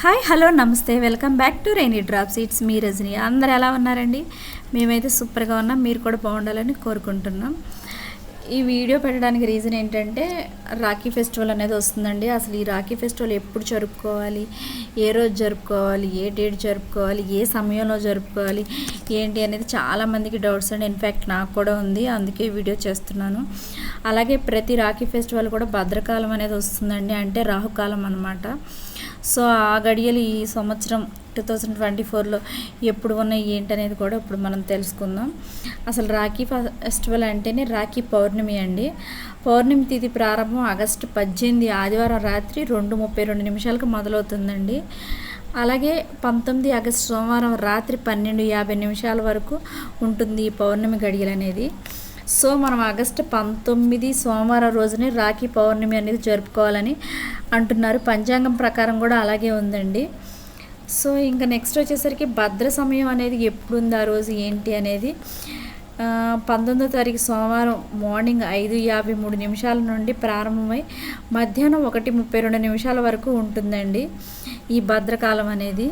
Hi hello నమస్తే. Welcome back to rainy drops it's me Rajani. అందరు ఎలా ఉన్నారండి? మేమైతే సూపర్గా ఉన్నాం. మీరు కూడా బాగుండాలని కోరుకుంటున్నాం. ఈ వీడియో పెట్టడానికి రీజన్ ఏంటంటే రాఖీ ఫెస్టివల్ అనేది వస్తుందండి. అసలు ఈ రాఖీ ఫెస్టివల్ ఎప్పుడు జరుపుకోవాలి? ఏ రోజు జరుపుకోవాలి? ఏ డేట్ జరుపుకోవాలి? ఏ సమయంలో జరుపుకోవాలి? ఏంటి అనేది చాలామందికి డౌట్స్ అండి ఇన్ఫ్యాక్ట్ నాకు కూడా ఉంది. అందుకే వీడియో చేస్తున్నాను. అలాగే ప్రతి రాఖీ ఫెస్టివల్ కూడా భద్రకాలం అనేది వస్తుందండి. అంటే రాహుకాలం అనమాట సో ఆ గడియలు ఈ సంవత్సరం టూ థౌజండ్ ట్వంటీ ఫోర్లో ఎప్పుడు ఉన్నాయి ఏంటనేది కూడా ఇప్పుడు మనం తెలుసుకుందాం. అసలు రాఖీ ఫెస్టివల్ అంటేనే రాఖీ పౌర్ణమి అండి. పౌర్ణమి తిథి ప్రారంభం ఆగస్టు పద్దెనిమిది ఆదివారం రాత్రి రెండు ముప్పై రెండు నిమిషాలకు మొదలవుతుందండి. అలాగే పంతొమ్మిది ఆగస్టు సోమవారం రాత్రి పన్నెండు యాభై నిమిషాల వరకు ఉంటుంది ఈ పౌర్ణమి గడియలు అనేది సో మనం ఆగస్టు పంతొమ్మిది సోమవారం రోజునే రాఖీ పౌర్ణమి అనేది జరుపుకోవాలని అంటున్నారు. పంచాంగం ప్రకారం కూడా అలాగే ఉందండి. సో ఇంకా నెక్స్ట్ వచ్చేసరికి భద్ర సమయం అనేది ఎప్పుడు ఉంది ఆ రోజు ఏంటి అనేది? పంతొమ్మిదో తారీఖు సోమవారం మార్నింగ్ ఐదు యాభై మూడు నిమిషాల నుండి ప్రారంభమై మధ్యాహ్నం ఒకటి ముప్పై రెండు నిమిషాల వరకు ఉంటుందండి ఈ భద్రకాలం అనేది.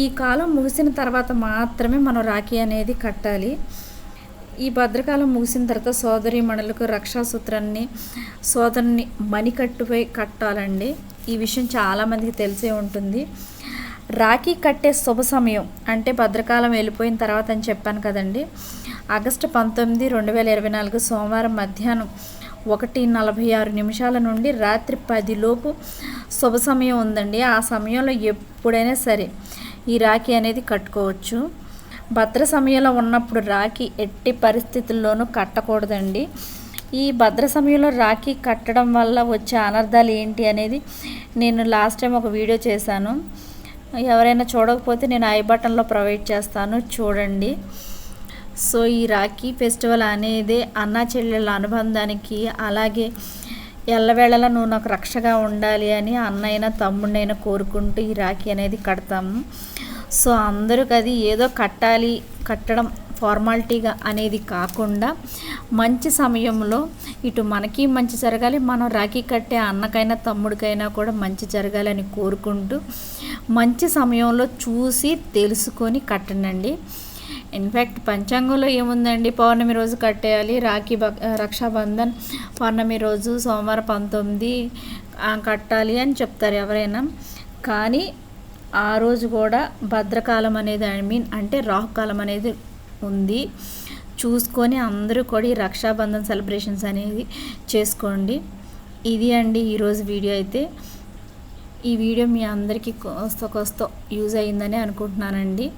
ఈ కాలం ముగిసిన తర్వాత మాత్రమే మనం రాఖీ అనేది కట్టాలి. ఈ భద్రకాలం ముగిసిన తర్వాత సోదరి మణులకు రక్షాసూత్రాన్ని సోదరుని మణికట్టుపై కట్టాలండి. ఈ విషయం చాలామందికి తెలిసే ఉంటుంది. రాఖీ కట్టే శుభ సమయం అంటే భద్రకాలం వెళ్ళిపోయిన తర్వాత అని చెప్పాను కదండి. ఆగస్టు పంతొమ్మిది రెండు వేల ఇరవై నాలుగు సోమవారం మధ్యాహ్నం ఒకటి నలభై ఆరు నిమిషాల నుండి రాత్రి పదిలోపు శుభ సమయం ఉందండి. ఆ సమయంలో ఎప్పుడైనా సరే ఈ రాఖీ అనేది కట్టుకోవచ్చు. భద్ర సమయంలో ఉన్నప్పుడు రాఖీ ఎట్టి పరిస్థితుల్లోనూ కట్టకూడదండి. ఈ భద్ర సమయంలో రాఖీ కట్టడం వల్ల వచ్చే అనర్థాలు ఏంటి అనేది నేను లాస్ట్ టైం ఒక వీడియో చేశాను. ఎవరైనా చూడకపోతే నేను ఐ బటన్లో ప్రొవైడ్ చేస్తాను. చూడండి. సో ఈ రాఖీ ఫెస్టివల్ అనేది అన్నా చెల్లెళ్ళ అనుబంధానికి అలాగే ఎల్లవేళలా నువ్వు నాకు రక్షగా ఉండాలి అని అన్నైనా తమ్ముడైనా కోరుకుంటూ ఈ రాఖీ అనేది కడతాము. సో అందరికి అది ఏదో కట్టాలి కట్టడం ఫార్మాలిటీగా అనేది కాకుండా మంచి సమయంలో ఇటు మనకి మంచి జరగాలి మనం రాఖీ కట్టే అన్నకైనా తమ్ముడికైనా కూడా మంచి జరగాలని కోరుకుంటూ మంచి సమయంలో చూసి తెలుసుకొని కట్టనండి. ఇన్ఫ్యాక్ట్ పంచాంగంలో ఏముందండి? పౌర్ణమి రోజు కట్టేయాలి రాఖీ రక్షాబంధన్ పౌర్ణమి రోజు సోమవారం పంతొమ్మిది కట్టాలి అని చెప్తారు ఎవరైనా. కానీ ఆ రోజు కూడా భద్రకాలం అనేది ఐ మీన్ అంటే రాహుకాలం అనేది ఉంది. చూసుకొని అందరూ కూడా ఈ రక్షాబంధన్ సెలబ్రేషన్స్ అనేది చేసుకోండి. ఇది అండి ఈరోజు వీడియో అయితే. ఈ వీడియో మీ అందరికీ కోస్త కోస్త యూజ్ అయ్యిందని అనుకుంటున్నానండి.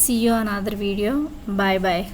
See you on other video bye bye